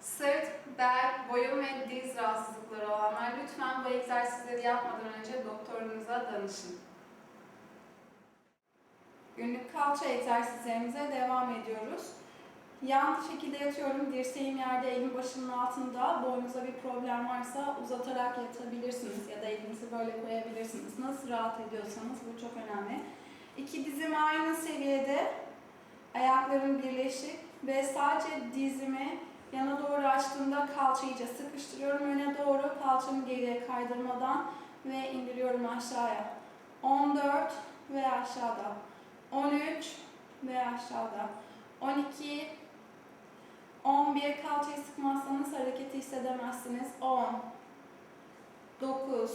Sırt, bel, boyun ve diz rahatsızlıkları olanlar lütfen bu egzersizleri yapmadan önce doktorunuza danışın. Günlük kalça egzersizlerimize devam ediyoruz. Yan şekilde yatıyorum. Dirseğim yerde, elim başımın altında. Boynunuza bir problem varsa uzatarak yatabilirsiniz ya da elinizi böyle koyabilirsiniz. Nasıl rahat ediyorsanız bu çok önemli. İki dizim aynı seviyede. Ayaklarım birleşik ve sadece dizimi yana doğru açtığımda kalçayı iyice sıkıştırıyorum. Öne doğru kalçamı geriye kaydırmadan ve indiriyorum aşağıya. 14 ve aşağıda. 13 ve aşağıda. 12 11 kalçayı sıkmazsanız hareketi hissedemezsiniz. 10 9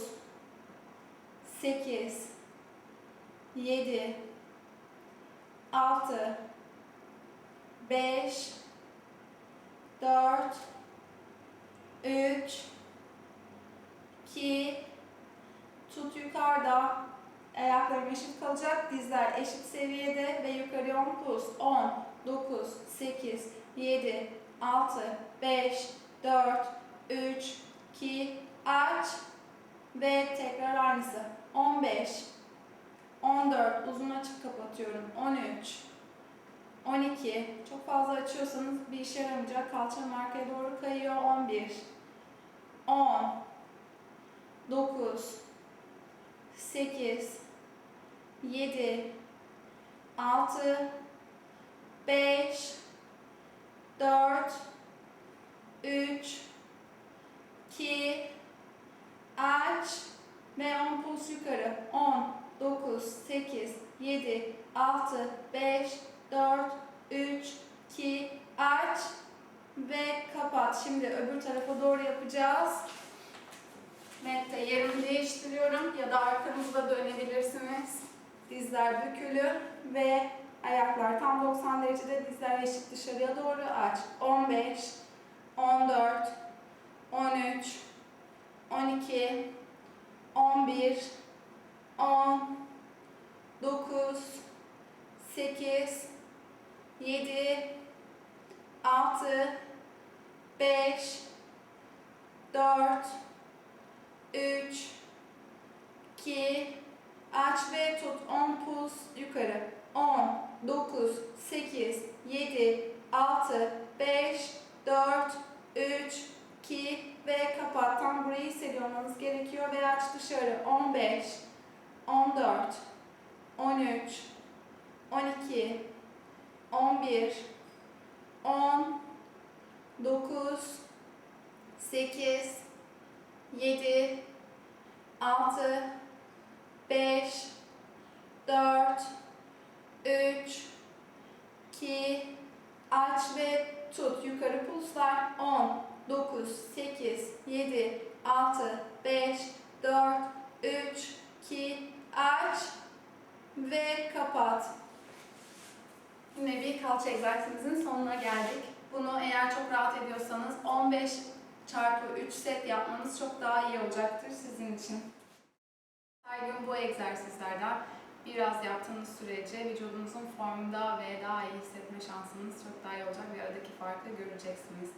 8 7 6 5 4 3 2 Tut yukarıda. Ayaklarım eşit kalacak. Dizler eşit seviyede ve yukarıya 10 pulse. 10, 9, 8, 7, 6, 5, 4, 3, 2, aç ve tekrar aynısı. 15, 14, uzun açıp kapatıyorum. 13, 12, çok fazla açıyorsanız bir işe yaramayacak. Kalçam arkaya doğru kayıyor. 11, 10, 9, 8, 7, 6, 5, 4, 3, 2, aç ve 10 puls yukarı. 10, 9, 8, 7, 6, 5, 4, 3, 2, aç ve kapat. Şimdi öbür tarafa doğru yapacağız. Mette yerimi değiştiriyorum ya da arkamızda dönebilirsiniz. Dizler bükülü ve ayaklar tam 90 derecede dizler eşit dışarıya doğru aç. 15, 14, 13, 12, 11, 10, 9, 8, 7, 6, 5, 4, 3, 2, aç ve tut. 10 puls yukarı. 10, 9, 8, 7, 6, 5, 4, 3, 2 ve kapat. Tam burayı hissediyor olmanız gerekiyor ve aç dışarı. 15, 14, 13, 12, 11, 10, 9, 8, 7, 6, 5, 4, 3, 2, aç ve tut. Yukarı pulslar 10, 9, 8, 7, 6, 5, 4, 3, 2, aç ve kapat. Bir kalça egzersizimizin sonuna geldik. Bunu eğer çok rahat ediyorsanız 15 çarpı 3 set yapmanız çok daha iyi olacaktır sizin için. Her gün bu egzersizlerden biraz yaptığınız sürece vücudunuzun formda ve daha iyi hissetme şansınız çok daha iyi olacak ve aradaki farkı göreceksiniz.